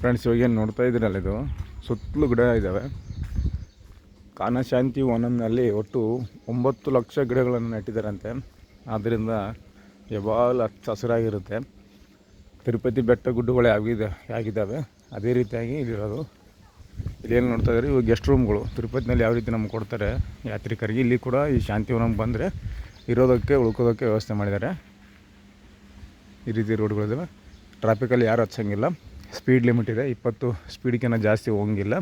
Friends, ಇವಾಗ ಏನು ನೋಡ್ತಾ ಇದ್ದೀರಲ್ಲ ಇದು? ಸುತ್ತಲೂ ಗಿಡ ಇದ್ದಾವೆ ಕಾನಶಾಂತಿ ವನಂನಲ್ಲಿ ಒಟ್ಟು ಒಂಬತ್ತು ಲಕ್ಷ ಗಿಡಗಳನ್ನು ನೆಟ್ಟಿದ್ದಾರಂತೆ. ಆದ್ದರಿಂದ ಯಾವಾಗಲೂ ಹಚ್ಚ ಹಸಿರಾಗಿರುತ್ತೆ. ತಿರುಪತಿ ಬೆಟ್ಟ ಗುಡ್ಡಗಳು ಯಾವಿದೆ ಆಗಿದ್ದಾವೆ. ಅದೇ ರೀತಿಯಾಗಿ ಇಲ್ಲಿರೋದು ಇಲ್ಲೇನು ನೋಡ್ತಾ ಇದ್ದಾರೆ ಇವು ಗೆಸ್ಟ್ ರೂಮ್ಗಳು ತಿರುಪತಿನಲ್ಲಿ ಯಾವ ರೀತಿ ನಮ್ಗೆ ಕೊಡ್ತಾರೆ ಯಾತ್ರಿಕರಿಗೆ, ಇಲ್ಲಿ ಕೂಡ ಈ ಶಾಂತಿವನಂ ಬಂದರೆ ಇರೋದಕ್ಕೆ ಉಳ್ಕೋದಕ್ಕೆ ವ್ಯವಸ್ಥೆ ಮಾಡಿದ್ದಾರೆ. ಈ ರೀತಿ ರೋಡ್ಗಳಿದ್ದಾವೆ ಟ್ರಾಫಿಕಲ್ಲಿ ಯಾರು ಹಚ್ಚಂಗಿಲ್ಲ. ಸ್ಪೀಡ್ ಲಿಮಿಟ್ ಇದೆ. ಇಪ್ಪತ್ತು ಸ್ಪೀಡ್ಗಿಂತ ಜಾಸ್ತಿ ಹೋಗಂಗಿಲ್ಲ.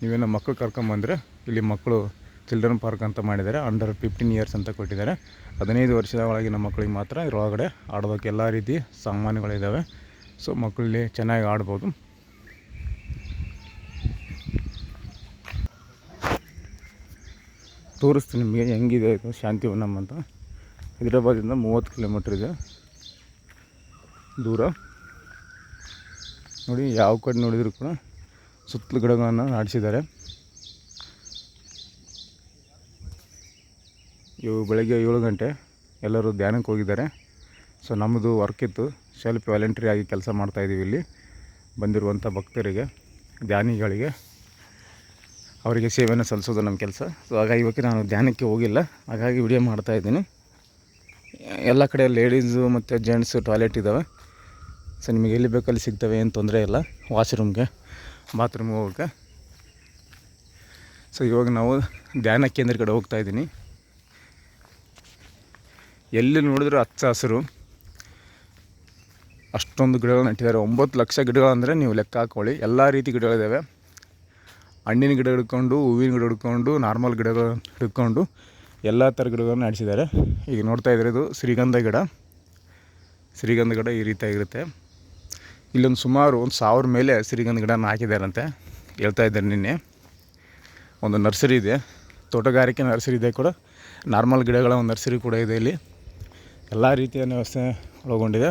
ನೀವೇನೋ ಮಕ್ಕಳು ಕರ್ಕೊಂಬಂದರೆ ಇಲ್ಲಿ ಮಕ್ಕಳು ಚಿಲ್ಡ್ರನ್ ಪಾರ್ಕ್ ಅಂತ ಮಾಡಿದ್ದಾರೆ. ಅಂಡರ್ ಫಿಫ್ಟೀನ್ ಇಯರ್ಸ್ ಅಂತ ಕೊಟ್ಟಿದ್ದಾರೆ. ಹದಿನೈದು ವರ್ಷದ ಒಳಗಿನ ಮಕ್ಕಳಿಗೆ ಮಾತ್ರ ಇದರೊಳಗಡೆ ಆಡೋದಕ್ಕೆ ಎಲ್ಲ ರೀತಿ ಸಾಮಾನುಗಳಿದ್ದಾವೆ ಸೊ ಮಕ್ಕಳಲ್ಲಿ ಚೆನ್ನಾಗಿ ಆಡ್ಬೋದು. ತೋರಿಸ್ತೀನಿ ನಿಮಗೆ ಹೆಂಗಿದೆ ಇದು ಶಾಂತಿವನಂ ಅಂತ. ಹೈದರಾಬಾದಿಂದ ಮೂವತ್ತು ಕಿಲೋಮೀಟ್ರ್ ಇದೆ. ದೂರ. ನೋಡಿ ಯಾವ ಕಡೆ ನೋಡಿದ್ರು ಕೂಡ ಸುತ್ತಲೂ ಗಿಡಗಳನ್ನು ನಾಡಿಸಿದ್ದಾರೆ ಇವು ಬೆಳಗ್ಗೆ ಏಳು ಗಂಟೆ ಎಲ್ಲರೂ ಧ್ಯಾನಕ್ಕೆ ಹೋಗಿದ್ದಾರೆ. ಸೊ ನಮ್ಮದು ವರ್ಕ್ ಇತ್ತು. ಸೆಲ್ಫ್ ವಾಲಂಟ್ರಿ ಆಗಿ ಕೆಲಸ ಮಾಡ್ತಾಯಿದ್ದೀವಿ ಇಲ್ಲಿ. ಬಂದಿರುವಂಥ ಭಕ್ತರಿಗೆ, ಧ್ಯಾನಿಗಳಿಗೆ, ಅವರಿಗೆ ಸೇವೆಯನ್ನು ಸಲ್ಲಿಸೋದು ನಮ್ಮ ಕೆಲಸ. ಸೊ ಹಾಗಾಗಿ ಇವಕ್ಕೆ ನಾನು ಧ್ಯಾನಕ್ಕೆ ಹೋಗಿಲ್ಲ. ಹಾಗಾಗಿ ವಿಡಿಯೋ ಮಾಡ್ತಾಯಿದ್ದೀನಿ ಎಲ್ಲ ಕಡೆ ಲೇಡೀಸು ಮತ್ತು ಜೆಂಟ್ಸು ಟಾಯ್ಲೆಟ್ ಇದ್ದಾವೆ. ಸೊ ನಿಮಗೆ ಎಲ್ಲಿ ಬೇಕಲ್ಲಿ ಸಿಗ್ತವೆ, ಏನು ತೊಂದರೆ ಇಲ್ಲ. ವಾಶ್ರೂಮ್ಗೆ, ಬಾತ್ರೂಮ್ಗೆ ಹೋಗೋಕ್ಕೆ ಸೊ ಇವಾಗ ನಾವು ಧ್ಯಾನ ಕೇಂದ್ರ ಕಡೆ ಹೋಗ್ತಾ ಇದ್ದೀನಿ. ಎಲ್ಲಿ ನೋಡಿದ್ರು ಹಚ್ಚ ಹಸಿರು. ಅಷ್ಟೊಂದು ಗಿಡಗಳು ನೆಟ್ಟಿದ್ದಾರೆ. ಒಂಬತ್ತು ಲಕ್ಷ ಗಿಡಗಳಂದರೆ ನೀವು ಲೆಕ್ಕ ಹಾಕ್ಕೊಳ್ಳಿ ಎಲ್ಲ ರೀತಿ ಗಿಡಗಳಿದ್ದಾವೆ ಹಣ್ಣಿನ ಗಿಡ ಹಿಡ್ಕೊಂಡು, ಹೂವಿನ ಗಿಡ ಹಿಡ್ಕೊಂಡು, ನಾರ್ಮಲ್ ಗಿಡಗಳು ಹಿಡ್ಕೊಂಡು ಎಲ್ಲ ಥರ ಗಿಡಗಳನ್ನು ನಡೆಸಿದ್ದಾರೆ. ಈಗ ನೋಡ್ತಾ ಇದ್ದಾರೆ ಇದು ಶ್ರೀಗಂಧ ಗಿಡ. ಶ್ರೀಗಂಧ ಗಿಡ ಈ ರೀತಿಯಾಗಿರುತ್ತೆ. ಇಲ್ಲೊಂದು ಸುಮಾರು ಒಂದು ಸಾವಿರ ಮೇಲೆ ಸಿರಿಗಂಧ ಗಿಡನ ಹಾಕಿದ್ದಾರಂತೆ ಹೇಳ್ತಾ ಇದ್ದಾರೆ ನಿನ್ನೆ. ಒಂದು ನರ್ಸರಿ ಇದೆ. ತೋಟಗಾರಿಕೆ ನರ್ಸರಿ ಇದೆ ಕೂಡ. ನಾರ್ಮಲ್ ಗಿಡಗಳ ಒಂದು ನರ್ಸರಿ ಕೂಡ ಇದೆ ಇಲ್ಲಿ. ಎಲ್ಲ ರೀತಿಯ ವ್ಯವಸ್ಥೆ ಒಳಗೊಂಡಿದೆ.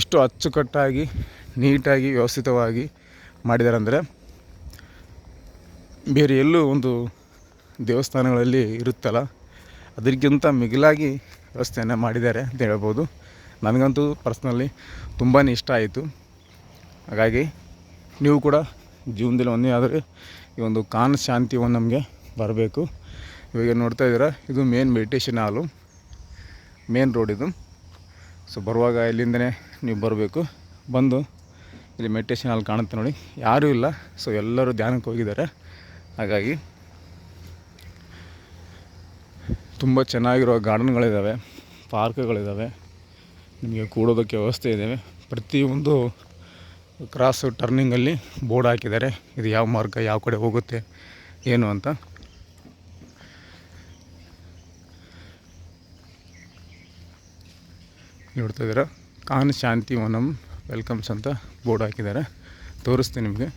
ಇಷ್ಟು ಅಚ್ಚುಕಟ್ಟಾಗಿ, ನೀಟಾಗಿ ವ್ಯವಸ್ಥಿತವಾಗಿ ಮಾಡಿದ್ದಾರೆ ಅಂದರೆ ಬೇರೆ ಎಲ್ಲೂ ಒಂದು ದೇವಸ್ಥಾನಗಳಲ್ಲಿ ಇರುತ್ತಲ್ಲ, ಅದಕ್ಕಿಂತ ಮಿಗಿಲಾಗಿ ವ್ಯವಸ್ಥೆಯನ್ನು ಮಾಡಿದ್ದಾರೆ ಅಂತ ಹೇಳ್ಬೋದು. ನನಗಂತೂ ಪರ್ಸ್ನಲಿ ತುಂಬಾ ಇಷ್ಟ ಆಯಿತು. ಹಾಗಾಗಿ ನೀವು ಕೂಡ ಜೀವನದಲ್ಲಿ ಒಂದೇ ಆದರೆ ಈ ಒಂದು ಕಾನ್ ಶಾಂತಿ ಒಂದು ನಮಗೆ ಬರಬೇಕು. ಇವಾಗ ನೋಡ್ತಾ ಇದ್ದೀರಾ, ಇದು main meditation hall main road ಇದು. ಸೊ ಬರುವಾಗ ಇಲ್ಲಿಂದನೇ ನೀವು ಬರಬೇಕು. ಬಂದು ಇಲ್ಲಿ ಮೆಡಿಟೇಷನ್ ಹಾಲ್ ಕಾಣುತ್ತೆ ನೋಡಿ. ಯಾರೂ ಇಲ್ಲ ಸೊ ಎಲ್ಲರೂ ಧ್ಯಾನಕ್ಕೆ ಹೋಗಿದ್ದಾರೆ. ಹಾಗಾಗಿ ತುಂಬ ಚೆನ್ನಾಗಿರೋ ಗಾರ್ಡನ್ಗಳಿದ್ದಾವೆ ಪಾರ್ಕ್ಗಳಿದ್ದಾವೆ ನಿಮಗೆ ಕೂಡೋದಕ್ಕೆ ವ್ಯವಸ್ಥೆ ಇದ್ದಾವೆ ಪ್ರತಿಯೊಂದು ಕ್ರಾಸ್ ಟರ್ನಿಂಗಲ್ಲಿ ಬೋರ್ಡ್ ಹಾಕಿದ್ದಾರೆ. ಇದು ಯಾವ ಮಾರ್ಗ, ಯಾವ ಕಡೆ ಹೋಗುತ್ತೆ, ಏನು ಅಂತ. ನೋಡ್ತಾ ಇದ್ದೀರಾ? ಕಾನ್ ಶಾಂತಿ ವನಂ ವೆಲ್ಕಮ್ಸ್ ಅಂತ ಬೋರ್ಡ್ ಹಾಕಿದ್ದಾರೆ. ತೋರಿಸ್ತೀನಿ ನಿಮಗೆ.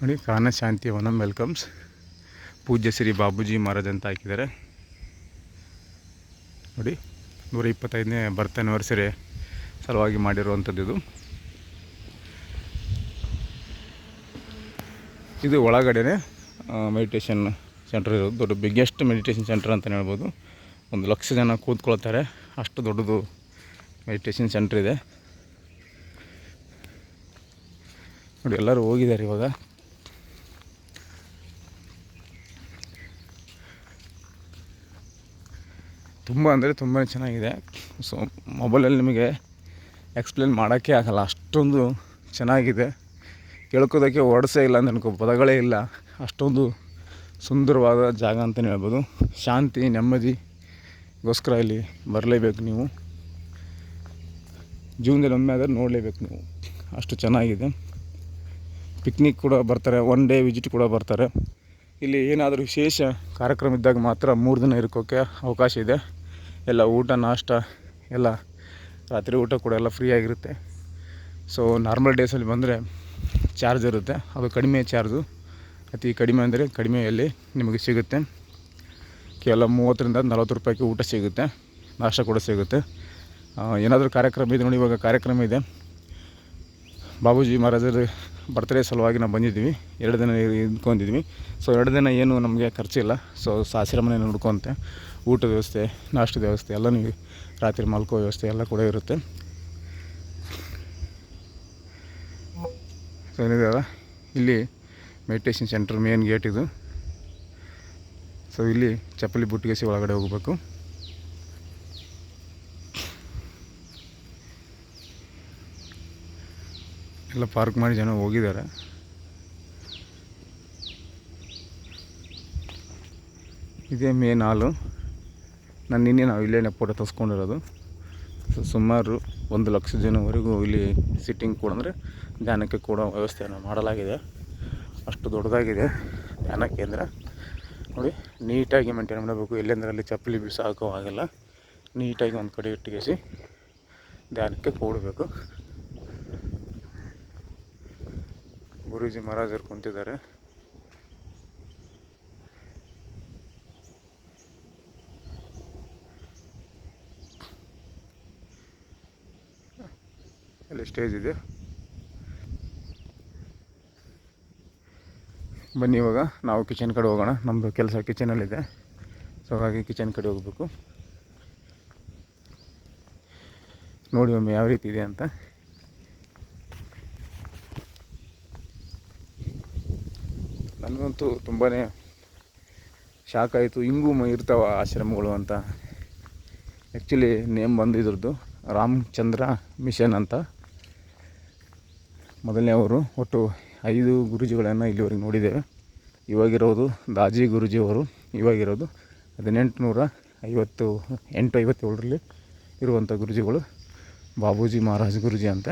ನೋಡಿ, ಕಾನ ಶಾಂತಿ ವನಂ ವೆಲ್ಕಮ್ಸ್. ಪೂಜ್ಯ ಶ್ರೀ ಬಾಬೂಜಿ ಮಹಾರಾಜ್ ಅಂತ ಹಾಕಿದ್ದಾರೆ. ನೋಡಿ ನೂರ ಇಪ್ಪತ್ತೈದನೇ ಬರ್ತ್ ಆ್ಯನಿವರ್ಸರಿ ಸಲುವಾಗಿ ಮಾಡಿರುವಂಥದ್ದು ಇದು. ಇದು ಒಳಗಡೆನೇ ಮೆಡಿಟೇಷನ್ ಸೆಂಟರ್ ಇರೋದು. ದೊಡ್ಡ ಬಿಗ್ಗೆಸ್ಟ್ ಮೆಡಿಟೇಷನ್ ಸೆಂಟರ್ ಅಂತಲೇ ಹೇಳ್ಬೋದು. ಒಂದು ಲಕ್ಷ ಜನ ಕೂತ್ಕೊಳ್ತಾರೆ. ಅಷ್ಟು ದೊಡ್ಡದು ಮೆಡಿಟೇಷನ್ ಸೆಂಟ್ರ್ ಇದೆ. ನೋಡಿ, ಎಲ್ಲರೂ ಹೋಗಿದ್ದಾರೆ ಇವಾಗ. ತುಂಬ ಅಂದರೆ ತುಂಬಾ ಚೆನ್ನಾಗಿದೆ. ಸೊ, ಮೊಬೈಲಲ್ಲಿ ನಿಮಗೆ ಎಕ್ಸ್ಪ್ಲೇನ್ ಮಾಡೋಕ್ಕೆ ಆಗಲ್ಲ. ಅಷ್ಟೊಂದು ಚೆನ್ನಾಗಿದೆ. ಕೇಳ್ಕೋದಕ್ಕೆ ವರ್ಡ್ಸೇ ಇಲ್ಲ ಅಂತ ಅನ್ಕೋ, ಪದಗಳೇ ಇಲ್ಲ. ಅಷ್ಟೊಂದು ಸುಂದರವಾದ ಜಾಗ ಅಂತಲೇ ಹೇಳ್ಬೋದು. ಶಾಂತಿ ನೆಮ್ಮದಿಗೋಸ್ಕರ ಇಲ್ಲಿ ಬರಲೇಬೇಕು ನೀವು. ಜೀವನದಲ್ಲಿ ಒಮ್ಮೆ ಆದರೆ ನೋಡಲೇಬೇಕು ನೀವು. ಅಷ್ಟು ಚೆನ್ನಾಗಿದೆ. ಪಿಕ್ನಿಕ್ ಕೂಡ ಬರ್ತಾರೆ. ಒನ್ ಡೇ ವಿಸಿಟ್ ಕೂಡ ಬರ್ತಾರೆ. ಇಲ್ಲಿ ಏನಾದರೂ ವಿಶೇಷ ಕಾರ್ಯಕ್ರಮ ಇದ್ದಾಗ ಮಾತ್ರ ಮೂರು ದಿನ ಇರ್ಕೋಕ್ಕೆ ಅವಕಾಶ ಇದೆ. ಎಲ್ಲ ಊಟ, ನಾಷ್ಟ, ಎಲ್ಲ ರಾತ್ರಿ ಊಟ ಕೂಡ ಎಲ್ಲ ಫ್ರೀ ಆಗಿರುತ್ತೆ. ಸೊ ನಾರ್ಮಲ್ ಡೇಸಲ್ಲಿ ಬಂದರೆ ಚಾರ್ಜ್ ಇರುತ್ತೆ. ಅದು ಕಡಿಮೆ ಚಾರ್ಜು ಅತಿ ಕಡಿಮೆ ಅಂದರೆ ಕಡಿಮೆಯಲ್ಲಿ ನಿಮಗೆ ಸಿಗುತ್ತೆ. ಕೇವಲ ಮೂವತ್ತರಿಂದ ನಲವತ್ತು ರೂಪಾಯಿಗೆ ಊಟ ಸಿಗುತ್ತೆ, ನಾಷ್ಟ ಕೂಡ ಸಿಗುತ್ತೆ. ಏನಾದರೂ ಕಾರ್ಯಕ್ರಮ ಇದೆ ನೋಡಿ, ಇವಾಗ ಕಾರ್ಯಕ್ರಮ ಇದೆ. ಬಾಬೂಜಿ ಮಹಾರಾಜರ ಬರ್ತ್ಡೇ ಸಲುವಾಗಿ ನಾವು ಬಂದಿದ್ದೀವಿ. ಎರಡು ದಿನ ಇದ್ಕೊಂಡಿದ್ವಿ ಸೊ ಎರಡು ದಿನ ಏನು ನಮಗೆ ಖರ್ಚಿಲ್ಲ ಸೊ ಆಶ್ರಮನೇ ನೋಡ್ಕೊಂತೆ. ಊಟದ ವ್ಯವಸ್ಥೆ ನಾಷ್ಟದ ವ್ಯವಸ್ಥೆ ಎಲ್ಲನೂ ರಾತ್ರಿ ಮಲ್ಕೋ ವ್ಯವಸ್ಥೆ ಎಲ್ಲ ಕೂಡ ಇರುತ್ತೆ. ಸೊ ಏನಿದೆಯಲ್ಲ ಇಲ್ಲಿ ಮೆಡಿಟೇಷನ್ ಸೆಂಟರ್ ಮೇನ್ ಗೇಟ್ ಇದು. ಸೊ ಇಲ್ಲಿ ಚಪ್ಪಲಿ ಬುಟ್ಟಿಗೆಸಿ ಒಳಗಡೆ ಹೋಗಬೇಕು. ಎಲ್ಲ ಪಾರ್ಕ್ ಮಾಡಿ ಜನ ಹೋಗಿದ್ದಾರೆ. ಇದೇ ಮೇನ್ ಹಾಲು ನಾನು ನಿನ್ನೆ ನಾವು ಇಲ್ಲೇ ಫೋಟೋ ತರಿಸ್ಕೊಂಡಿರೋದು. ಸುಮಾರು ಒಂದು ಲಕ್ಷ ಜನವರೆಗೂ ಇಲ್ಲಿ ಸಿಟ್ಟಿಂಗ್ ಕೂಡ ಅಂದರೆ ಧ್ಯಾನಕ್ಕೆ ಕೂಡ ವ್ಯವಸ್ಥೆಯನ್ನು ಮಾಡಲಾಗಿದೆ. ಅಷ್ಟು ದೊಡ್ಡದಾಗಿದೆ ಧ್ಯಾನ ಕೇಂದ್ರ. ನೋಡಿ, ನೀಟಾಗಿ ಮೇಂಟೈನ್ ಮಾಡಬೇಕು. ಎಲ್ಲೆಂದರಲ್ಲಿ ಚಪ್ಪಲಿ ಬಿಸಾಕೋ ಹಾಗೆಲ್ಲ. ನೀಟಾಗಿ ಒಂದು ಕಡೆ ಇಟ್ಟಿಗೆಸಿ ಧ್ಯಾನಕ್ಕೆ ಕೂಡಬೇಕು. ಗುರೂಜಿ ಮಹಾರಾಜರು ಕುಂತಿದ್ದಾರೆ. ಅಲ್ಲಿ ಸ್ಟೇಜ್ ಇದೆ. ಬನ್ನಿ ಇವಾಗ, ನಾವು ಕಿಚನ್ ಕಡೆ ಹೋಗೋಣ. ನಮ್ಮದು ಕೆಲಸ ಕಿಚನಲ್ಲಿದೆ. ಸೊ ಹಾಗಾಗಿ ಕಿಚನ್ ಕಡೆ ಹೋಗಬೇಕು. ನೋಡಿ ಒಮ್ಮೆ ಯಾವ ರೀತಿ ಇದೆ ಅಂತ. ನನಗಂತೂ ತುಂಬಾ ಶಾಕ್ ಆಯಿತು ಹಿಂಗೂ ಇರ್ತಾವ ಆಶ್ರಮಗಳು ಅಂತ. ಆ್ಯಕ್ಚುಲಿ ನೇಮ್ ಬಂದಿದ್ರದ್ದು ರಾಮಚಂದ್ರ ಮಿಷನ್ ಅಂತ. ಮೊದಲನೇ ಅವರು, ಒಟ್ಟು ಐದು ಗುರುಜಿಗಳನ್ನು ಇಲ್ಲಿವರೆಗೆ ನೋಡಿದ್ದೇವೆ. ಇವಾಗಿರೋದು ದಾಜಿ ಗುರುಜಿಯವರು, ಇವಾಗಿರೋದು ಹದಿನೆಂಟು ನೂರ ಐವತ್ತು ಎಂಟು ಐವತ್ತೇಳರಲ್ಲಿ ಇರುವಂಥ ಗುರುಜಿಗಳು, ಬಾಬೂಜಿ ಮಹಾರಾಜ್ ಗುರುಜಿ ಅಂತ.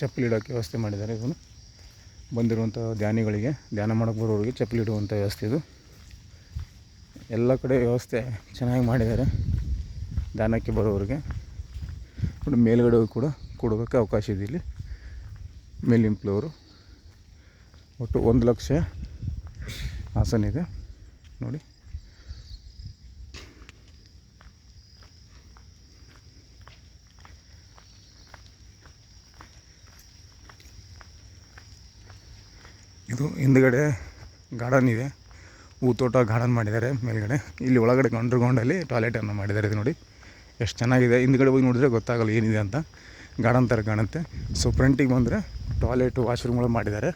ಚಪ್ಪಲಿ ಇಡೋಕ್ಕೆ ವ್ಯವಸ್ಥೆ ಮಾಡಿದ್ದಾರೆ ಇದನ್ನು. ಬಂದಿರುವಂಥ ಧ್ಯಾನಿಗಳಿಗೆ, ಧ್ಯಾನ ಮಾಡೋಕ್ಕೆ ಬರೋರಿಗೆ ಚಪ್ಪಲಿ ಇಡುವಂಥ ವ್ಯವಸ್ಥೆ ಇದು. ಎಲ್ಲ ಕಡೆ ವ್ಯವಸ್ಥೆ ಚೆನ್ನಾಗಿ ಮಾಡಿದ್ದಾರೆ ಧ್ಯಾನಕ್ಕೆ ಬರೋರಿಗೆ. ಮೇಲುಗಡೆ ಮೇಲ್ಗಡೆ ಕೂಡ ಕೊಡೋದಕ್ಕೆ ಅವಕಾಶ ಇದೆ ಇಲ್ಲಿ. ಮೇಲಿನ ಫ್ಲೋರು. ಒಟ್ಟು ಒಂದು ಲಕ್ಷ ಆಸನ ಇದೆ. ನೋಡಿ. ಇದು ಹಿಂದ್ಗಡೆ ಗಾರ್ಡನ್ ಇದೆ. ಹೂ ತೋಟ ಗಾರ್ಡನ್ ಮಾಡಿದ್ದಾರೆ ಮೇಲ್ಗಡೆ. ಇಲ್ಲಿ ಒಳಗಡೆ ಅಂಡರ್ಗ್ರೌಂಡಲ್ಲಿ ಟಾಯ್ಲೆಟನ್ನು ಮಾಡಿದ್ದಾರೆ ಇದು ನೋಡಿ. ಎಷ್ಟು ಚೆನ್ನಾಗಿದೆ. ಹಿಂದ್ಗಡೆ ಹೋಗಿ ನೋಡಿದ್ರೆ ಗೊತ್ತಾಗಲ್ಲ ಏನಿದೆ ಅಂತ. ಗಾರ್ಡನ್ ಥರ ಕಾಣುತ್ತೆ. ಸೊ ಫ್ರಂಟಿಗೆ ಬಂದರೆ ಟಾಯ್ಲೆಟು ವಾಶ್ರೂಮ್ಗಳು ಮಾಡಿದ್ದಾರೆ.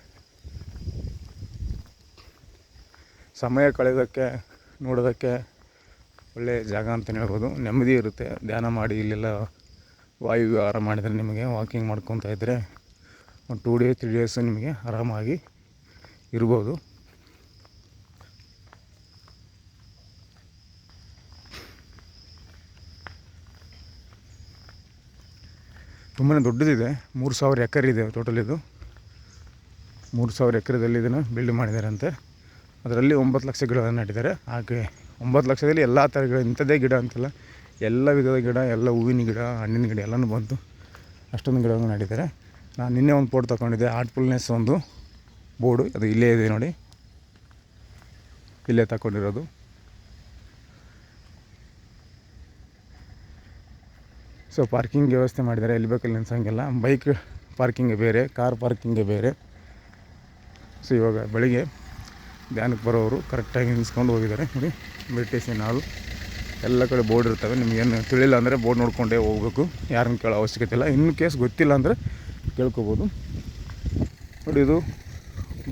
ಸಮಯ ಕಳೆಯೋದಕ್ಕೆ ನೋಡೋದಕ್ಕೆ ಒಳ್ಳೆಯ ಜಾಗ ಅಂತಲೇ ಹೇಳ್ಬೋದು. ನೆಮ್ಮದಿ ಇರುತ್ತೆ. ಧ್ಯಾನ ಮಾಡಿ ಇಲ್ಲೆಲ್ಲ ವಾಯು ವಿಹಾರ ಮಾಡಿದರೆ ನಿಮಗೆ ವಾಕಿಂಗ್ ಮಾಡ್ಕೊತಾ ಇದ್ದರೆ ಒಂದು ಟೂ ಡೇ ತ್ರೀ ಡೇಸ್ ನಿಮಗೆ ಆರಾಮಾಗಿ ಇರ್ಬೋದು. ತುಂಬಾ ದೊಡ್ಡದಿದೆ. ಮೂರು ಸಾವಿರ ಎಕರೆ ಇದೆ ಟೋಟಲ್ ಇದು. ಮೂರು ಸಾವಿರ ಎಕರೆದಲ್ಲಿ ಇದನ್ನು ಬಿಲ್ಡ್ ಮಾಡಿದಾರಂತೆ. ಅದರಲ್ಲಿ ಒಂಬತ್ತು ಲಕ್ಷ ಗಿಡಗಳನ್ನು ನೆಟ್ಟಿದ್ದಾರೆ. ಹಾಗೆ ಒಂಬತ್ತು ಲಕ್ಷದಲ್ಲಿ ಎಲ್ಲ ಥರ ಗಿಡ ಇಂಥದ್ದೇ ಗಿಡ ಅಂತಲ್ಲ, ಎಲ್ಲ ವಿಧದ ಗಿಡ, ಎಲ್ಲ ಹೂವಿನ ಗಿಡ, ಹಣ್ಣಿನ ಗಿಡ ಎಲ್ಲನೂ ಬಂತು ಅಷ್ಟೊಂದು ಗಿಡವನ್ನು ನೆಟ್ಟಿದ್ದಾರೆ. ನಾನು ನಿನ್ನೆ ಒಂದು ಫೋಟೋ ತಗೊಂಡಿದ್ದೆ ಆರ್ಟ್ಫುಲ್ನೆಸ್ ಒಂದು. ಬೋರ್ಡು, ಅದು ಇಲ್ಲೇ ಇದೆ ನೋಡಿ. ಇಲ್ಲೇ ತಗೊಂಡಿರೋದು ಸೊ ಪಾರ್ಕಿಂಗ್ ವ್ಯವಸ್ಥೆ ಮಾಡಿದ್ದಾರೆ. ಎಲ್ಲಿ ಬೇಕಲ್ಲಿ ನಿಲ್ಸೋಂಗಿಲ್ಲ. ಬೈಕ್ ಪಾರ್ಕಿಂಗ್ ಬೇರೆ ಕಾರ್ ಪಾರ್ಕಿಂಗ್ ಬೇರೆ. ಸೊ ಇವಾಗ ಬೆಳಿಗ್ಗೆ ಧ್ಯಾನಕ್ಕೆ ಬರೋರು ಕರೆಕ್ಟಾಗಿ ನಿಲ್ಸ್ಕೊಂಡು ಹೋಗಿದ್ದಾರೆ. ನೋಡಿ ಮೆಡಿಟೇಷನ್ ಹಾಲ್ ಎಲ್ಲ ಕಡೆ ಬೋರ್ಡ್ ಇರ್ತವೆ. ನಿಮಗೇನು ತಿಳಿಲ್ಲ ಅಂದರೆ ಬೋರ್ಡ್ ನೋಡ್ಕೊಂಡೇ ಹೋಗ್ಬೇಕು. ಯಾರನ್ನು ಕೇಳೋ ಅವಶ್ಯಕತೆ ಇಲ್ಲ. ಇನ್ನು ಕೇಸ್ ಗೊತ್ತಿಲ್ಲ ಅಂದರೆ ಕೇಳ್ಕೊಬೋದು. ನೋಡಿ, ಇದು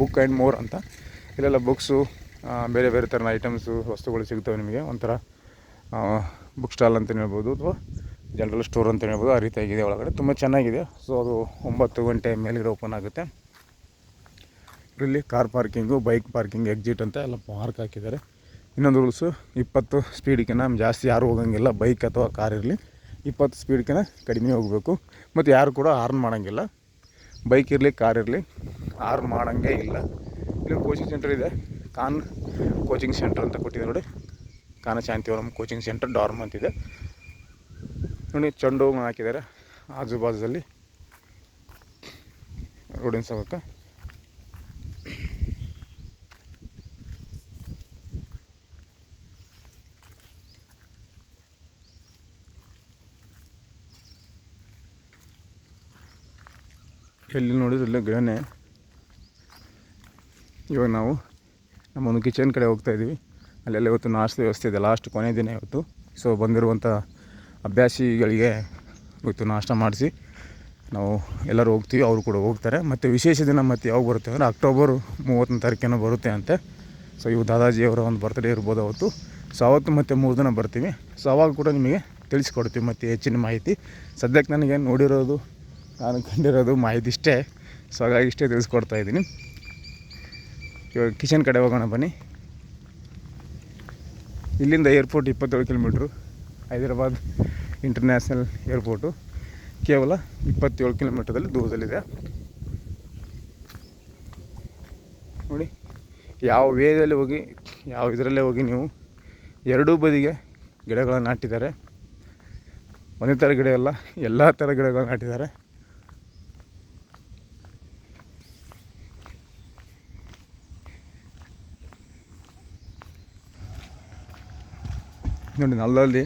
ಬುಕ್ ಆ್ಯಂಡ್ ಮೋರ್ ಅಂತ. ಇಲ್ಲೆಲ್ಲ ಬುಕ್ಸು ಬೇರೆ ಬೇರೆ ಥರದ ಐಟಮ್ಸು ವಸ್ತುಗಳು ಸಿಗ್ತವೆ ನಿಮಗೆ. ಒಂಥರ ಬುಕ್ ಸ್ಟಾಲ್ ಅಂತ ಹೇಳ್ಬೋದು ಅಥವಾ ಜನರಲ್ ಸ್ಟೋರ್ ಅಂತ ಹೇಳ್ಬೋದು. ಆ ರೀತಿಯಾಗಿದೆ ಒಳಗಡೆ. ತುಂಬ ಚೆನ್ನಾಗಿದೆ. ಸೊ ಅದು ಒಂಬತ್ತು ಗಂಟೆ ಮೇಲ್ಗಡೆ ಓಪನ್ ಆಗುತ್ತೆ. ಇಲ್ಲಿ car parking bike parking exit ಅಂತ ಎಲ್ಲ ಪಾರ್ಕ್ ಹಾಕಿದ್ದಾರೆ. ಇನ್ನೊಂದು ರೂಲ್ಸು ಇಪ್ಪತ್ತು ಸ್ಪೀಡಿಗಿನ ಜಾಸ್ತಿ ಯಾರು ಹೋಗಂಗಿಲ್ಲ. ಬೈಕ್ ಅಥವಾ ಕಾರ್ ಇರಲಿ. ಇಪ್ಪತ್ತು ಸ್ಪೀಡ್ಕಿನ ಕಡಿಮೆ ಹೋಗಬೇಕು. ಮತ್ತು ಯಾರು ಕೂಡ ಆರ್ನ್ ಮಾಡೋಂಗಿಲ್ಲ. ಬೈಕ್ ಇರಲಿ, ಕಾರ್ ಇರಲಿ ಹಾರ್ನ್ ಮಾಡೋಂಗೆ ಇಲ್ಲ. ಇಲ್ಲಿ ಕೋಚಿಂಗ್ ಸೆಂಟರ್ ಇದೆ. ಕಾನ್ ಕೋಚಿಂಗ್ ಸೆಂಟರ್ ಅಂತ ಕೊಟ್ಟಿದೆ ನೋಡಿ. ಕಾನ ಶಾಂತಿವರಂ ಕೋಚಿಂಗ್ ಸೆಂಟರ್ ಡಾರ್ಮ್ ಅಂತಿದೆ ನೋಡಿ, ಚೆಂಡು ಹೂವು ಹಾಕಿದ್ದಾರೆ. ಆಜು ಬಾಜುದಲ್ಲಿ. ರೋಡಿನ ಸಗಕ್ಕೆ ಎಲ್ಲಿ ನೋಡಿದ್ರೆ ಇಲ್ಲೇ ಗಿಡನೇ ಇವಾಗ ನಾವು ನಮ್ಮ ಒಂದು ಕಿಚನ್ ಕಡೆ ಹೋಗ್ತಾ ಇದ್ದೀವಿ. ಅಲ್ಲೆಲ್ಲ ಇವತ್ತು ನಾಷ್ಟ ವ್ಯವಸ್ಥೆ ಇದೆ. ಲಾಸ್ಟ್ ಕೊನೆ ದಿನ ಇವತ್ತು. ಸೊ ಬಂದಿರುವಂಥ ಅಭ್ಯಾಸಿಗಳಿಗೆ ಇವತ್ತು ನಾಷ್ಟ ಮಾಡಿಸಿ ನಾವು ಎಲ್ಲರೂ ಹೋಗ್ತೀವಿ. ಅವರು ಕೂಡ ಹೋಗ್ತಾರೆ. ಮತ್ತು ವಿಶೇಷ ದಿನ ಮತ್ತು ಯಾವಾಗ ಬರುತ್ತೆ ಅಂದರೆ ಅಕ್ಟೋಬರ್ ಮೂವತ್ತನೇ ತಾರೀಕೇನೋ ಬರುತ್ತೆ ಅಂತೆ. ಸೊ ಇವು ದಾದಾಜಿಯವರ ಒಂದು ಬರ್ತ್ಡೇ ಇರ್ಬೋದು ಅವತ್ತು. ಸೊ ಅವತ್ತು ಮತ್ತು ಮೂರು ದಿನ ಬರ್ತೀವಿ. ಸೊ ಅವಾಗ ಕೂಡ ನಿಮಗೆ ತಿಳಿಸ್ಕೊಡ್ತೀವಿ ಮತ್ತು ಹೆಚ್ಚಿನ ಮಾಹಿತಿ. ಸದ್ಯಕ್ಕೆ ನನಗೆ ನೋಡಿರೋದು ನಾನು ಕಂಡಿರೋದು ಮಾಹಿತಿ ಇಷ್ಟೇ ಸೊ ಹಾಗಾಗಿ ಇಷ್ಟೇ ತಿಳಿಸ್ಕೊಡ್ತಾ ಇದ್ದೀನಿ. ಇವಾಗ ಕಿಚನ್ ಕಡೆ ಹೋಗೋಣ ಬನ್ನಿ. ಇಲ್ಲಿಂದ ಏರ್ಪೋರ್ಟ್ ಇಪ್ಪತ್ತೇಳು ಕಿಲೋಮೀಟ್ರು ಹೈದರಾಬಾದ್ ಇಂಟರ್ನ್ಯಾಷನಲ್ ಏರ್ಪೋರ್ಟು ಕೇವಲ ಇಪ್ಪತ್ತೇಳು ಕಿಲೋಮೀಟ್ರದಲ್ಲಿ ದೂರದಲ್ಲಿದೆ. ನೋಡಿ, ಯಾವ ವೇದಲ್ಲಿ ಹೋಗಿ, ಯಾವ ಇದರಲ್ಲೇ ಹೋಗಿ ನೀವು ಎರಡೂ ಬದಿಗೆ ಗಿಡಗಳನ್ನು ನಾಟಿದ್ದಾರೆ. ಒಂದೇ ಥರ ಗಿಡ ಅಲ್ಲ, ಎಲ್ಲ ಥರ ಗಿಡಗಳನ್ನು ನಾಟಿದ್ದಾರೆ. ನೋಡಿ, ನಲ್ಲಲ್ಲಿ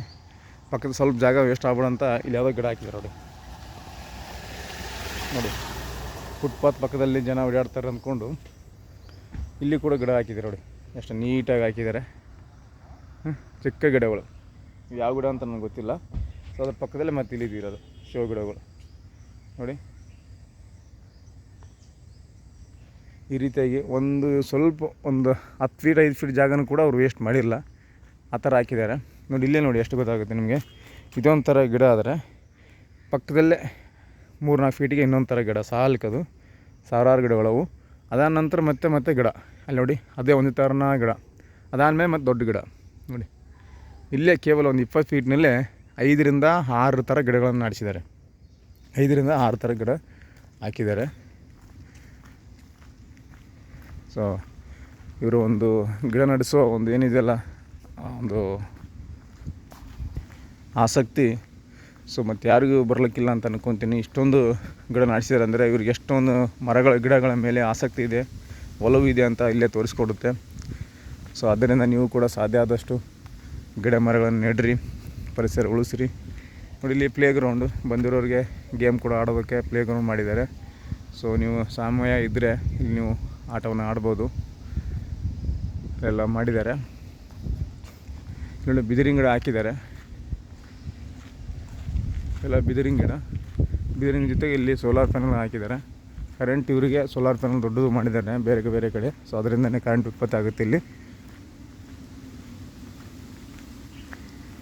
ಪಕ್ಕದ ಸ್ವಲ್ಪ ಜಾಗ ವೇಸ್ಟ್ ಆಗ್ಬಿಡಂತ ಇಲ್ಲಿ ಯಾವುದೋ ಗಿಡ ಹಾಕಿದ್ದಾರೆ ನೋಡಿ. ನೋಡಿ ಫುಟ್ಪಾತ್ ಪಕ್ಕದಲ್ಲಿ ಜನ ಓಡಾಡ್ತಾರೆ ಅಂದ್ಕೊಂಡು ಇಲ್ಲಿ ಕೂಡ ಗಿಡ ಹಾಕಿದ್ದಾರೆ ನೋಡಿ. ಎಷ್ಟು ನೀಟಾಗಿ ಹಾಕಿದ್ದಾರೆ ಚಿಕ್ಕ ಗಿಡಗಳು. ಯಾವ ಗಿಡ ಅಂತ ನನಗೆ ಗೊತ್ತಿಲ್ಲ. ಸೊ ಅದ್ರ ಪಕ್ಕದಲ್ಲೇ ಮತ್ತೆ ಇಲ್ಲಿ ಇರೋದು, ಶೋ ಗಿಡಗಳು. ನೋಡಿ. ಈ ರೀತಿಯಾಗಿ ಒಂದು ಸ್ವಲ್ಪ ಒಂದು ಹತ್ತು ಫೀಟ್ ಐದು ಫೀಟ್ ಜಾಗನೂ ಕೂಡ ಅವರು ವೇಸ್ಟ್ ಮಾಡಿಲ್ಲ. ಆ ಥರ ಹಾಕಿದ್ದಾರೆ. ನೋಡಿ, ಇಲ್ಲೇ ನೋಡಿ, ಎಷ್ಟು ಗೊತ್ತಾಗುತ್ತೆ ನಿಮಗೆ. ಇದೊಂದು ಗಿಡ ಆದರೆ ಪಕ್ಕದಲ್ಲೇ ಮೂರು ನಾಲ್ಕು ಫೀಟಿಗೆ ಇನ್ನೊಂದು ಥರ ಗಿಡ, ಸಾಲ್ಕದು. ಸಾವಿರಾರು ಗಿಡಗಳವು. ಅದಾದ ನಂತರ ಮತ್ತೆ ಮತ್ತೆ ಗಿಡ. ಅಲ್ಲಿ ನೋಡಿ, ಅದೇ ಒಂದು ಥರನ ಗಿಡ. ಅದಾದಮೇಲೆ ಮತ್ತೆ ದೊಡ್ಡ ಗಿಡ. ನೋಡಿ, ಇಲ್ಲೇ ಕೇವಲ ಒಂದು ಇಪ್ಪತ್ತು ಫೀಟ್ನಲ್ಲೇ ಐದರಿಂದ ಆರು ಥರ ಗಿಡಗಳನ್ನು ನಾಡಿಸಿದ್ದಾರೆ ಐದರಿಂದ ಆರು ಥರ ಗಿಡ ಹಾಕಿದ್ದಾರೆ. ಸೊ ಇವರು ಒಂದು ಗಿಡ ನಡೆಸೋ ಒಂದು ಏನಿದೆಯಲ್ಲ ಒಂದು ಆಸಕ್ತಿ. ಸೊ ಮತ್ತು ಯಾರಿಗೂ ಬರಲಿಕ್ಕಿಲ್ಲ ಅಂತ ಅನ್ಕೊತೀನಿ. ಇಷ್ಟೊಂದು ಗಿಡ ನಡೆಸಿದ್ರೆ ಅಂದರೆ ಇವ್ರಿಗೆ ಎಷ್ಟೊಂದು ಮರಗಳ, ಗಿಡಗಳ ಮೇಲೆ ಆಸಕ್ತಿ ಇದೆ, ಒಲವು ಇದೆ ಅಂತ ಇಲ್ಲೇ ತೋರಿಸ್ಕೊಡುತ್ತೆ. ಸೊ ಅದರಿಂದ ನೀವು ಕೂಡ ಸಾಧ್ಯ ಆದಷ್ಟು ಗಿಡ ಮರಗಳನ್ನು ನೆಡ್ರಿ, ಪರಿಸರ ಉಳಿಸ್ರಿ. ನೋಡಿ, ಇಲ್ಲಿ ಪ್ಲೇ ಗ್ರೌಂಡು ಬಂದಿರೋರಿಗೆ ಗೇಮ್ ಕೂಡ ಆಡೋದಕ್ಕೆ ಪ್ಲೇ ಗ್ರೌಂಡ್ ಮಾಡಿದ್ದಾರೆ. ಸೊ ನೀವು ಸಮಯ ಇದ್ದರೆ ಇಲ್ಲಿ ನೀವು ಆಟವನ್ನು ಆಡ್ಬೋದು. ಎಲ್ಲ ಮಾಡಿದ್ದಾರೆ. ಇಲ್ಲಿ ಬಿದಿರಿನ ಗಿಡ ಹಾಕಿದ್ದಾರೆ. ಎಲ್ಲ ಬಿದಿರಿನ ಗಿಡ. ಬಿದಿರಿನ ಜೊತೆಗೆ ಇಲ್ಲಿ ಸೋಲಾರ್ ಪ್ಯಾನಲ್ ಹಾಕಿದ್ದಾರೆ. ಕರೆಂಟ್ ಇವರಿಗೆ ಸೋಲಾರ್ ಪ್ಯಾನಲ್ ದೊಡ್ಡದು ಮಾಡಿದ್ದಾರೆ ಬೇರೆ ಬೇರೆ ಕಡೆ. ಸೊ ಅದರಿಂದನೇ ಕರೆಂಟ್ ಉತ್ಪತ್ತಿ ಆಗುತ್ತೆ ಇಲ್ಲಿ.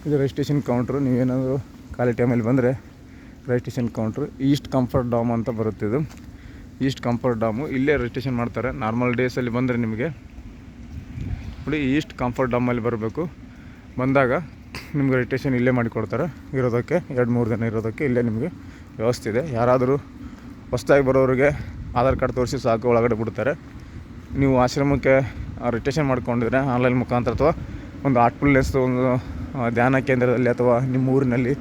ಇದು ರಿಜಿಸ್ಟ್ರೇಷನ್ ಕೌಂಟ್ರು ನೀವೇನಾದರೂ ಖಾಲಿ ಟೈಮಲ್ಲಿ ಬಂದರೆ registration counter east comfort dorm ಅಂತ ಬರುತ್ತೆ ಇದು. ಈಸ್ಟ್ ಕಂಫರ್ಟ್ ಡಾಮು ಇಲ್ಲೇ ರಿಜಿಸ್ಟ್ರೇಷನ್ ಮಾಡ್ತಾರೆ. ನಾರ್ಮಲ್ ಡೇಸಲ್ಲಿ ಬಂದರೆ ನಿಮಗೆ. ನೋಡಿ ಈಸ್ಟ್ ಕಂಫರ್ಟ್ ಡಾಮಲ್ಲಿ ಬರಬೇಕು. ಬಂದಾಗ ನಿಮ್ಗೆ ರಿಟೇಷನ್ ಇಲ್ಲೇ ಮಾಡಿಕೊಡ್ತಾರೆ. ಇರೋದಕ್ಕೆ, ಎರಡು ಮೂರು ದಿನ ಇರೋದಕ್ಕೆ ಇಲ್ಲೇ ನಿಮಗೆ ವ್ಯವಸ್ಥೆ ಇದೆ. ಯಾರಾದರೂ ಹೊಸ್ದಾಗಿ ಬರೋರಿಗೆ ಆಧಾರ್ ಕಾರ್ಡ್ ತೋರಿಸಿ ಸಾಕು, ಒಳಗಡೆ ಬಿಡ್ತಾರೆ. ನೀವು ಆಶ್ರಮಕ್ಕೆ ರಿಟೇಷನ್ ಮಾಡ್ಕೊಂಡಿದ್ರೆ ಆನ್ಲೈನ್ ಮುಖಾಂತರ ಅಥವಾ ಒಂದು ಆರ್ಟ್ಫುಲ್ನೆಸ್ ಒಂದು ಧ್ಯಾನ ಕೇಂದ್ರದಲ್ಲಿ ಅಥವಾ ನಿಮ್ಮ ಊರಿನಲ್ಲಿ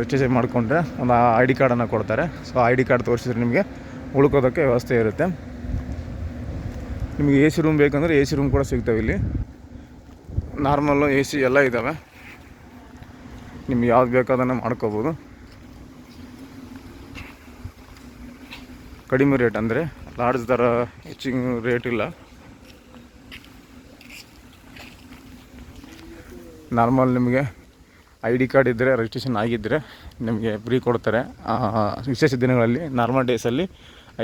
ರಿಜಿಸ್ಟ್ರೇಷನ್ ಮಾಡಿಕೊಂಡ್ರೆ ಒಂದು ಐ ಡಿ ಕಾರ್ಡನ್ನು ಕೊಡ್ತಾರೆ. ಸೊ ಐ ಡಿ ಕಾರ್ಡ್ ತೋರಿಸಿದ್ರೆ ನಿಮಗೆ ಉಳ್ಕೋದಕ್ಕೆ ವ್ಯವಸ್ಥೆ ಇರುತ್ತೆ. ನಿಮಗೆ ಎ ಸಿ ರೂಮ್ ಬೇಕಂದರೆ ಎ ಸಿ ರೂಮ್ ಕೂಡ ಸಿಗ್ತವೆ ಇಲ್ಲಿ. ನಾರ್ಮಲ್ಲು ಎ ಸಿ ಎಲ್ಲ ಇದ್ದಾವೆ ನಿಮ್ಗೆ ಯಾವ್ದು ಬೇಕಾದನ್ನು ಮಾಡ್ಕೋಬೋದು. ಕಡಿಮೆ ರೇಟ್ ಅಂದರೆ ಲಾಡ್ಜ್ ಥರ ಹೆಚ್ಚಿನ ರೇಟ್ ಇಲ್ಲ. ನಾರ್ಮಲ್ ನಿಮಗೆ ಐ ಡಿ ಕಾರ್ಡ್ ಇದ್ದರೆ ರಿಜಿಸ್ಟ್ರೇಷನ್ ಆಗಿದ್ದರೆ ನಿಮಗೆ ಫ್ರೀ ಕೊಡ್ತಾರೆ. ವಿಶೇಷ ದಿನಗಳಲ್ಲಿ ನಾರ್ಮಲ್ ಡೇಸಲ್ಲಿ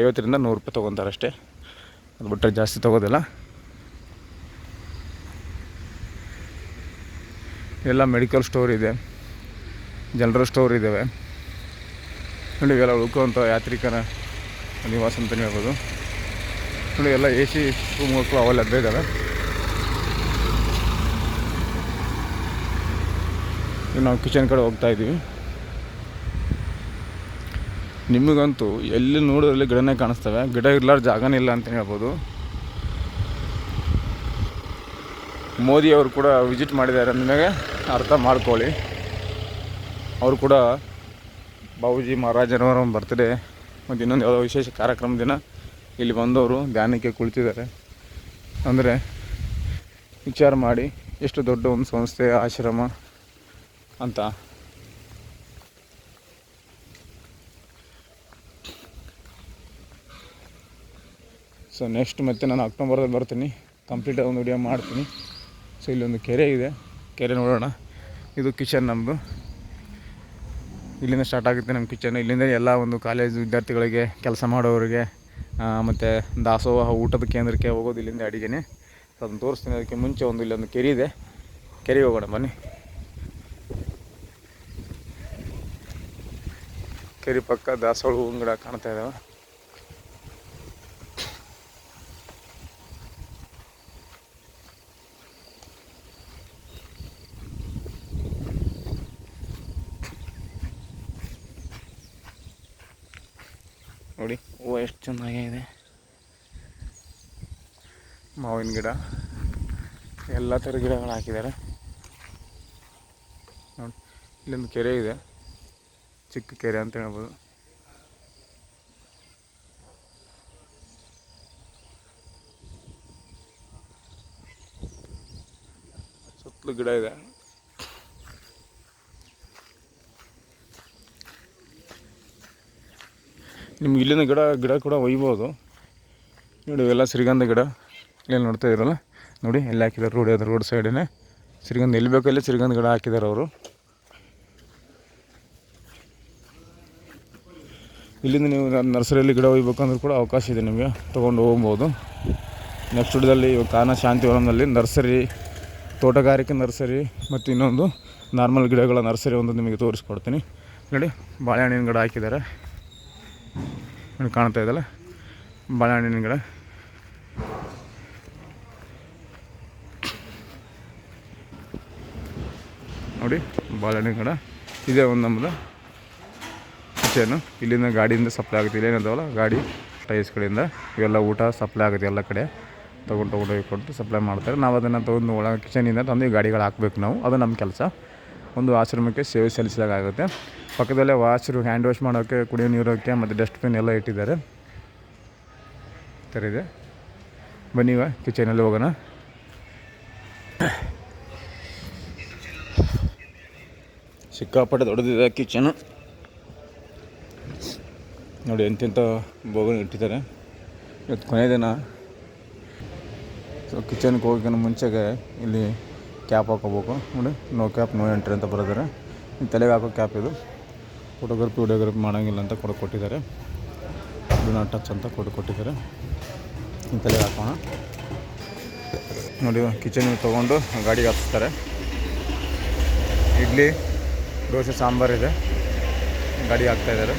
ಐವತ್ತರಿಂದ ನೂರು ರೂಪಾಯಿ ತೊಗೊತಾರೆ ಅಷ್ಟೇ ಅದು ಬಿಟ್ಟರೆ ಜಾಸ್ತಿ ತೊಗೋದಿಲ್ಲ. ಎಲ್ಲ ಮೆಡಿಕಲ್ ಸ್ಟೋರ್ ಇದೆ. ಜನರಲ್ ಸ್ಟೋರ್ ಇದ್ದಾವೆ. ನೋಡಿ ಇವೆಲ್ಲ ಉಳ್ಕೊಂತ ಯಾತ್ರಿಕರ ನಿವಾಸ ಅಂತಲೇ ಹೇಳ್ಬೋದು. ನೋಡಿ, ಎಲ್ಲ ಎ ಸಿ ರೂಮ್ಗಳು ಅವೆಲ್ಲ ಲಭ್ಯ ಇದ್ದಾವೆ. ನಾವು ಕಿಚನ್ ಕಡೆ ಹೋಗ್ತಾ ಇದ್ದೀವಿ. ನಿಮಗಂತೂ ಎಲ್ಲಿ ನೋಡೋದ್ರಲ್ಲಿ ಗಿಡನೇ ಕಾಣಿಸ್ತವೆ. ಗಿಡ ಇರ್ಲಾರ ಜಾಗನೇ ಇಲ್ಲ ಅಂತ ಹೇಳ್ಬೋದು. ಮೋದಿಯವರು ಕೂಡ ವಿಸಿಟ್ ಮಾಡಿದ್ದಾರೆ. ನಿಮಗೆ ಅರ್ಥ ಮಾಡ್ಕೊಳ್ಳಿ. ಅವರು ಕೂಡ ಬಾಬುಜಿ ಮಹಾರಾಜನವರ ಒಂದು ಮತ್ತು ಇನ್ನೊಂದು ಯಾವುದೋ ವಿಶೇಷ ಕಾರ್ಯಕ್ರಮ ದಿನ ಇಲ್ಲಿ ಬಂದವರು ಧ್ಯಾನಕ್ಕೆ ಕುಳಿತಿದ್ದಾರೆ. ಅಂದರೆ ವಿಚಾರ ಮಾಡಿ ಎಷ್ಟು ದೊಡ್ಡ ಒಂದು ಸಂಸ್ಥೆ, ಆಶ್ರಮ ಅಂತ. ಸೊ ನೆಕ್ಸ್ಟ್ ಮತ್ತೆ ನಾನು ಅಕ್ಟೋಬರಲ್ಲಿ ಬರ್ತೀನಿ. ಕಂಪ್ಲೀಟ್ ಒಂದು ವಿಡಿಯೋ ಮಾಡ್ತೀನಿ. ಸೊ ಇಲ್ಲೊಂದು ಕೆರೆ ಇದೆ. ಕೆರೆ ನೋಡೋಣ. ಇದು ಕಿಚನ್ ನಮ್ಮದು ಇಲ್ಲಿಂದ ಸ್ಟಾರ್ಟ್ ಆಗುತ್ತೆ ನಮ್ಮ ಕಿಚನ್ ಇಲ್ಲಿಂದ ಎಲ್ಲ ಒಂದು ಕಾಲೇಜ್ ವಿದ್ಯಾರ್ಥಿಗಳಿಗೆ ಕೆಲಸ ಮಾಡೋರಿಗೆ ಮತ್ತು ದಾಸೋಹ ಊಟದ ಕೇಂದ್ರಕ್ಕೆ ಹೋಗೋದು ಇಲ್ಲಿಂದ ಅಡಿಗೆನೆ. ಅದನ್ನು ತೋರಿಸ್ತೀನಿ. ಅದಕ್ಕೆ ಮುಂಚೆ ಒಂದು ಇಲ್ಲೊಂದು ಕೆರೆ ಇದೆ. ಕೆರೆಗೆ ಹೋಗೋಣ, ಬನ್ನಿ. ಕೆರೆ ಪಕ್ಕ ದಾಸೋಹ ಹೂವಿನ ಗಿಡ ಕಾಣ್ತಾ ಇದ್ದಾವೆ ನೋಡಿ. ಹೂವು ಎಷ್ಟು ಚೆನ್ನಾಗಿದೆ ಮಾವಿನ ಗಿಡ. ಎಲ್ಲ ಥರ ಗಿಡಗಳು ಹಾಕಿದ್ದಾರೆ. ನೋಡಿ, ಇಲ್ಲೊಂದು ಕೆರೆ ಇದೆ. ಚಿಕ್ಕ ಕೆರೆ ಅಂತ ಹೇಳ್ಬೋದು. ಸುತ್ತಲೂ ಗಿಡ ಇದೆ. ನಿಮ್ಗೆ ಇಲ್ಲಿಂದ ಗಿಡ ಗಿಡ ಕೂಡ ಒಯ್ಬೋದು. ನೋಡಿ, ಇವೆಲ್ಲ ಶ್ರೀಗಂಧ ಗಿಡ. ಇಲ್ಲಿ ನೋಡ್ತಾ ಇದ್ರಲ್ಲ? ನೋಡಿ, ಎಲ್ಲಿ ಹಾಕಿದ್ದಾರೆ ರೋಡ್ ಅದು ರೋಡ್ ಸೈಡೇ ಶ್ರೀಗಂಧ ಎಲ್ಲಿ ಬೇಕೋ ಅಲ್ಲಿ ಶ್ರೀಗಂಧ ಗಿಡ ಹಾಕಿದ್ದಾರೆ ಅವರು. ಇಲ್ಲಿಂದ ನೀವು ನರ್ಸರಿಯಲ್ಲಿ ಗಿಡ ಒಯ್ಬೇಕಂದ್ರೂ ಕೂಡ ಅವಕಾಶ ಇದೆ ನಿಮಗೆ. ತೊಗೊಂಡು ಹೋಗ್ಬೋದು. ನೆಕ್ಸ್ಟ್ ವಿಡಿಯೋದಲ್ಲಿ ಕಾನ ಶಾಂತಿವನದಲ್ಲಿ ನರ್ಸರಿ, ತೋಟಗಾರಿಕೆ ನರ್ಸರಿ, ಮತ್ತು ಇನ್ನೊಂದು ನಾರ್ಮಲ್ ಗಿಡಗಳ ನರ್ಸರಿ ಒಂದು ನಿಮಗೆ ತೋರಿಸ್ಕೊಡ್ತೀನಿ. ನೋಡಿ, ಬಾಳೆಹಣ್ಣಿನ ಗಿಡ ಹಾಕಿದ್ದಾರೆ. ಕಾಣ್ತಾ ಇದ್ದಲ್ಲ ಬಾಳೆಹಣ್ಣಿನ ಗಿಡ ನೋಡಿ ಬಾಳೆಹಣ್ಣಿನ ಗಿಡ ಇದೇ ಒಂದು ನಮ್ಮದು ಕಿಚನು ಇಲ್ಲಿಂದ ಗಾಡಿಯಿಂದ ಸಪ್ಲೈ ಆಗುತ್ತೆ. ಇಲ್ಲೇನದವಲ್ಲ ಗಾಡಿ ಟೈರ್ಸ್ ಕಡೆಯಿಂದ. ಇವೆಲ್ಲ ಊಟ ಸಪ್ಲೈ ಆಗುತ್ತೆ ಎಲ್ಲ ಕಡೆ. ತೊಗೊಂಡು ತೊಗೊಂಡೋಗಿ ಕೊಟ್ಟು ಸಪ್ಲೈ ಮಾಡ್ತಾರೆ. ನಾವು ಅದನ್ನು ತೊಗೊಂಡು ಒಳಗೆ ಕಿಚನಿಂದ ತಂದು ಗಾಡಿಗಳು ಹಾಕ್ಬೇಕು ನಾವು. ಅದು ನಮ್ಮ ಕೆಲಸ. ಒಂದು ಆಶ್ರಮಕ್ಕೆ ಸೇವೆ ಸಲ್ಲಿಸಿದಾಗುತ್ತೆ ಪಕ್ಕದಲ್ಲೇ ವಾಶ್ರು ಹ್ಯಾಂಡ್ ವಾಶ್ ಮಾಡೋಕ್ಕೆ ಕುಡಿಯೋ ನೀರೋಕ್ಕೆ ಮತ್ತು ಡಸ್ಟ್ಬಿನ್ ಎಲ್ಲ ಇಟ್ಟಿದ್ದಾರೆ. ಥರ ಇದೆ. ಬನ್ನಿ ಇವಾಗ ಕಿಚನಲ್ಲಿ ಹೋಗೋಣ. ಸಿಕ್ಕಾಪಟ್ಟೆ ದೊಡ್ಡದಿದೆ ಕಿಚನು ನೋಡಿ ಎಂತೆಂಥ ಬೋಗನ ಇಟ್ಟಿದ್ದಾರೆ. ಇವತ್ತು ಕೊನೆ ದಿನ. ಸೊ ಕಿಚನ್ಗೆ ಹೋಗೋಕ್ಕಿಂತ ಮುಂಚೆಗೆ ಇಲ್ಲಿ ಕ್ಯಾಪ್ ಹಾಕೋಬೇಕು. ನೋಡಿ ನೋ ಕ್ಯಾಪ್ ನೋ ಎಂಟ್ರಿ ಅಂತ ಬರೆದಿದ್ದಾರೆ. ಈ ತಲೆಗೆ ಹಾಕೋ ಕ್ಯಾಪ್ ಇದು. ಫೋಟೋಗ್ರಫಿ ವಿಡಿಯೋಗ್ರಫಿ ಮಾಡೋಂಗಿಲ್ಲ ಅಂತ ಕೊಡ ಕೊಟ್ಟಿದ್ದಾರೆ. ನಾಟ್ ಟಚ್ ಅಂತ ಕೊಟ್ಟು ಕೊಟ್ಟಿದ್ದಾರೆ. ತಲೆಗೆ ಹಾಕೋಣ. ನೋಡಿ ಕಿಚನಿಗೆ ತೊಗೊಂಡು ಗಾಡಿಗೆ ಹಾಕ್ತಾರೆ ಇಡ್ಲಿ, ದೋಸೆ ಸಾಂಬಾರಿದೆ ಗಾಡಿ ಹಾಕ್ತಾಯಿದ್ದಾರೆ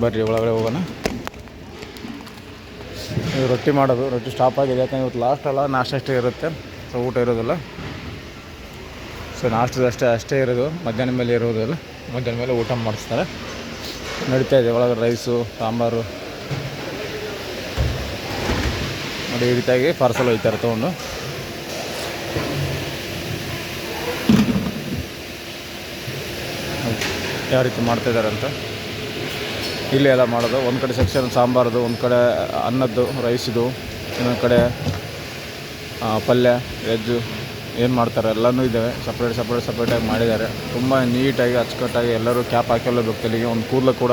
ಬರ್ರಿ, ಒಳಗಡೆ ಹೋಗೋಣ. ಇದು ರೊಟ್ಟಿ ಮಾಡೋದು. ರೊಟ್ಟಿ ಸ್ಟಾಪ್ ಆಗಿದೆ. ಯಾಕಂದ್ರೆ ಇವತ್ತು ಲಾಸ್ಟ್ ಅಲ್ಲ, ನಾಷ್ಟ ಅಷ್ಟೇ ಇರುತ್ತೆ. ಸೊ ಊಟ ಇರೋದಿಲ್ಲ. ಸೊ ನಾಷ್ಟದ ಅಷ್ಟೇ ಅಷ್ಟೇ ಇರೋದು. ಮಧ್ಯಾಹ್ನ ಮೇಲೆ ಇರೋದಿಲ್ಲ ಮಧ್ಯಾಹ್ನ ಮೇಲೆ ಊಟ ಮಾಡಿಸ್ತಾರೆ. ನಡೀತಾ ಇದೆ. ಒಳಗೆ ರೈಸು ಸಾಂಬಾರು. ನೋಡಿ ಈ ರೀತಿಯಾಗಿ ಪಾರ್ಸಲ್ ಒಯ್ತಾರೆ ತೊಗೊಂಡು ಯಾವ ರೀತಿ ಮಾಡ್ತಾಯಿದ್ದಾರೆ ಅಂತ? ಇಲ್ಲಿ ಎಲ್ಲ ಮಾಡೋದು. ಒಂದು ಕಡೆ ಸೆಕ್ಷನ್ ಸಾಂಬಾರದು, ಒಂದು ಕಡೆ ಅನ್ನದ್ದು ರೈಸಿದು ಇನ್ನೊಂದು ಕಡೆ ಪಲ್ಯ ವೆಜ್ಜು ಏನು ಮಾಡ್ತಾರೆ ಎಲ್ಲನೂ ಇದ್ದಾವೆ ಸಪ್ರೇಟ್ ಸಪ್ರೇಟ್ ಸಪ್ರೇಟಾಗಿ ಮಾಡಿದ್ದಾರೆ. ತುಂಬ ನೀಟಾಗಿ, ಅಚ್ಚುಕಟ್ಟಾಗಿ ಎಲ್ಲರೂ ಕ್ಯಾಪ್ ಹಾಕೊಳ್ಳಬೇಕು ತಲೆಗೆ. ಒಂದು ಕೂದಲು ಕೂಡ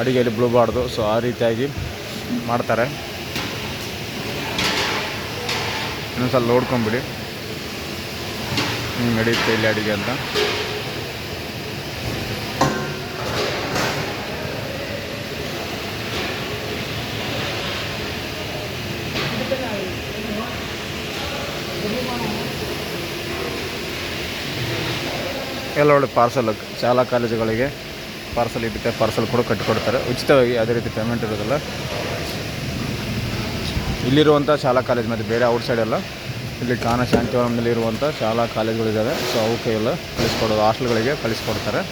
ಅಡುಗೆಯಲ್ಲಿ ಬಿಡಬಾರ್ದು ಸೊ ಆ ರೀತಿಯಾಗಿ ಮಾಡ್ತಾರೆ. ಇನ್ನೊಂದು ಸಲ ನೋಡ್ಕೊಂಬಿಡಿ. ಹಿಂಗೆ ನಡೆಯುತ್ತೆ ಇಲ್ಲಿ ಅಡುಗೆ ಅಂತ. ಎಲ್ಲ ಒಳ್ಳೆ ಪಾರ್ಸಲ್ ಶಾಲಾ ಕಾಲೇಜುಗಳಿಗೆ ಪಾರ್ಸಲ್ ಇರುತ್ತೆ ಪಾರ್ಸಲ್ ಕೂಡ ಕಟ್ಟಿಕೊಡ್ತಾರೆ. ಉಚಿತವಾಗಿ ಯಾವುದೇ ರೀತಿ ಪೇಮೆಂಟ್ ಇರೋದಿಲ್ಲ. ಇಲ್ಲಿರುವಂಥ ಶಾಲಾ ಕಾಲೇಜ್ ಮತ್ತು ಬೇರೆ ಔಟ್ ಸೈಡ್ ಎಲ್ಲ, ಇಲ್ಲಿ ಕಾನ ಶಾಂತಿವನದಲ್ಲಿ ಇರುವಂಥ ಶಾಲಾ ಕಾಲೇಜುಗಳಿದ್ದಾವೆ ಸೊ ಅವಕ್ಕೆ ಎಲ್ಲ ಕಳಿಸ್ಕೊಡೋದು ಹಾಸ್ಟೆಲ್ಗಳಿಗೆ ಕಳಿಸ್ಕೊಡ್ತಾರೆ.